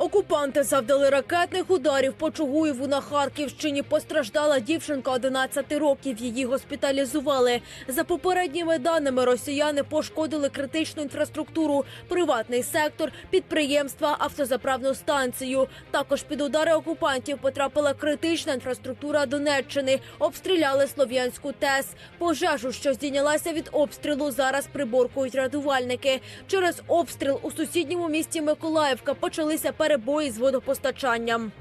Окупанти завдали ракетних ударів по Чугуєву на Харківщині. Постраждала дівчинка 11 років. Її госпіталізували. За попередніми даними, росіяни пошкодили критичну інфраструктуру, приватний сектор, підприємства, автозаправну станцію. Також під удари окупантів потрапила критична інфраструктура Донеччини. Обстріляли Слов'янську ТЕС. Пожежу, що здійнялася від обстрілу, зараз приборкують рятувальники. Через обстріл у сусідньому місті Миколаївка почалися перебої з водопостачанням.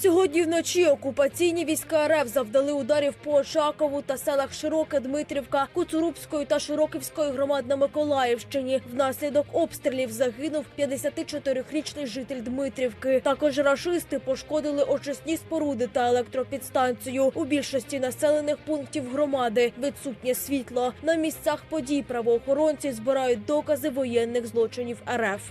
Сьогодні вночі окупаційні війська РФ завдали ударів по Очакову та селах Широке, Дмитрівка, Куцурубської та Широківської громад на Миколаївщині. Внаслідок обстрілів загинув 54-річний житель Дмитрівки. Також рашисти пошкодили очисні споруди та електропідстанцію. У більшості населених пунктів громади відсутнє світло. На місцях подій правоохоронці збирають докази воєнних злочинів РФ.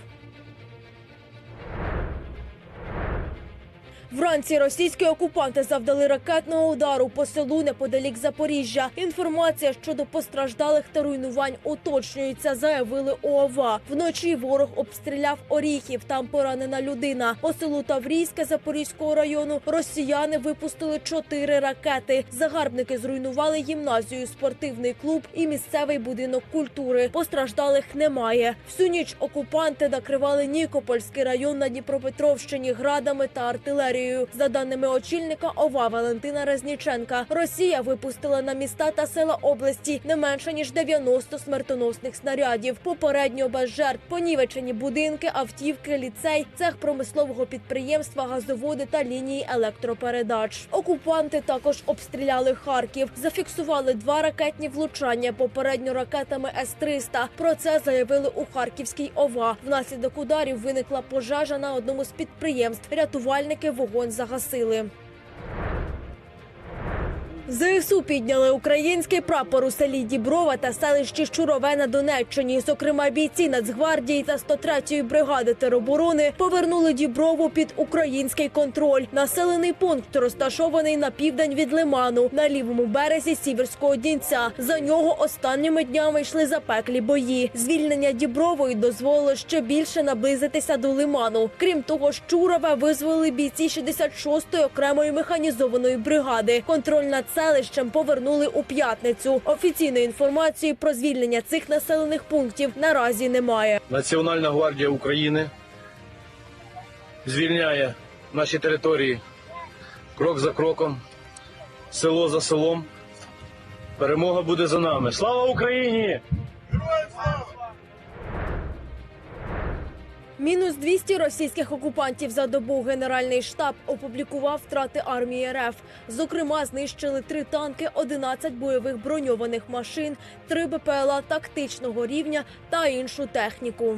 Вранці російські окупанти завдали ракетного удару по селу неподалік Запоріжжя. Інформація щодо постраждалих та руйнувань уточнюється, заявили ООВА. Вночі ворог обстріляв Оріхів. Там поранена людина. По селу Таврійське Запорізького району росіяни випустили чотири ракети. Загарбники зруйнували гімназію, спортивний клуб і місцевий будинок культури. Постраждалих немає. Всю ніч окупанти накривали Нікопольський район на Дніпропетровщині градами та артилерією. За даними очільника ОВА Валентина Резніченка, Росія випустила на міста та села області не менше ніж 90 смертоносних снарядів. Попередньо без жертв понівечені будинки, автівки, ліцей, цех промислового підприємства, газоводи та лінії електропередач. Окупанти також обстріляли Харків, зафіксували два ракетні влучання попередньо ракетами С-300. Про це заявили у Харківській ОВА. Внаслідок ударів виникла пожежа на одному з підприємств. Рятувальники вогонь загасили. ЗСУ підняли український прапор у селі Діброва та селищі Щурове на Донеччині. Зокрема, бійці Нацгвардії та 103-ї бригади тероборони повернули Діброву під український контроль. Населений пункт розташований на південь від Лиману на лівому березі Сіверського Дінця. За нього останніми днями йшли запеклі бої. Звільнення Дібрової дозволило ще більше наблизитися до Лиману. Крім того, Щурове визволили бійці 66-ї окремої механізованої бригади. Контроль над селищем повернули у п'ятницю. Офіційної інформації про звільнення цих населених пунктів наразі немає. Національна гвардія України звільняє наші території крок за кроком, село за селом. Перемога буде за нами. Слава Україні! Мінус 200 російських окупантів за добу Генеральний штаб опублікував втрати армії РФ. Зокрема, знищили три танки, 11 бойових броньованих машин, три БПЛА тактичного рівня та іншу техніку.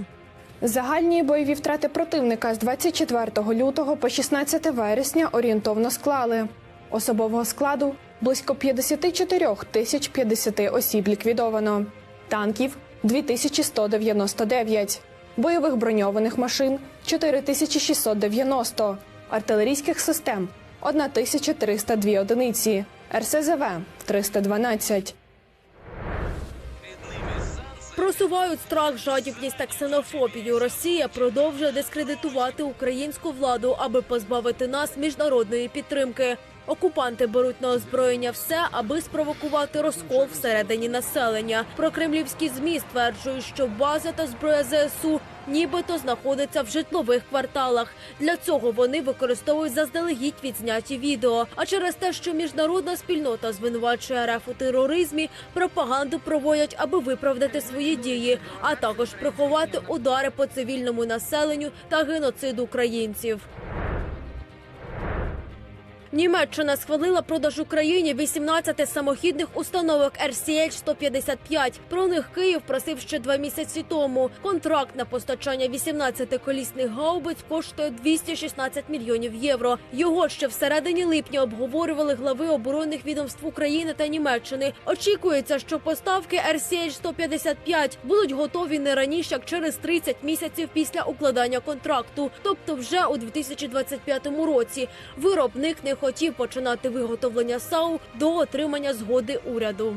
Загальні бойові втрати противника з 24 лютого по 16 вересня орієнтовно склали особового складу близько 54 тисяч 50 осіб ліквідовано, танків 2199, бойових броньованих машин 4690, артилерійських систем 1302 одиниці, РСЗВ 312. Просувають страх, жадібність та ксенофобію. Росія продовжує дискредитувати українську владу, аби позбавити нас міжнародної підтримки. Окупанти беруть на озброєння все, аби спровокувати розкол всередині населення. Прокремлівські змі стверджують, що база та зброя ЗСУ нібито знаходиться в житлових кварталах. Для цього вони використовують заздалегідь відзняті відео. А через те, що міжнародна спільнота звинувачує РФ у тероризмі, пропаганду проводять, аби виправдати свої дії, а також приховати удари по цивільному населенню та геноцид українців. Німеччина схвалила продаж Україні 18 самохідних установок RCH-155. Про них Київ просив ще два місяці тому. Контракт на постачання 18 колісних гаубиць коштує 216 мільйонів євро. Його ще всередині липня обговорювали глави оборонних відомств України та Німеччини. Очікується, що поставки RCH-155 будуть готові не раніше, як через 30 місяців після укладання контракту, тобто вже у 2025 році. Виробник не хотів починати виготовлення САУ до отримання згоди уряду.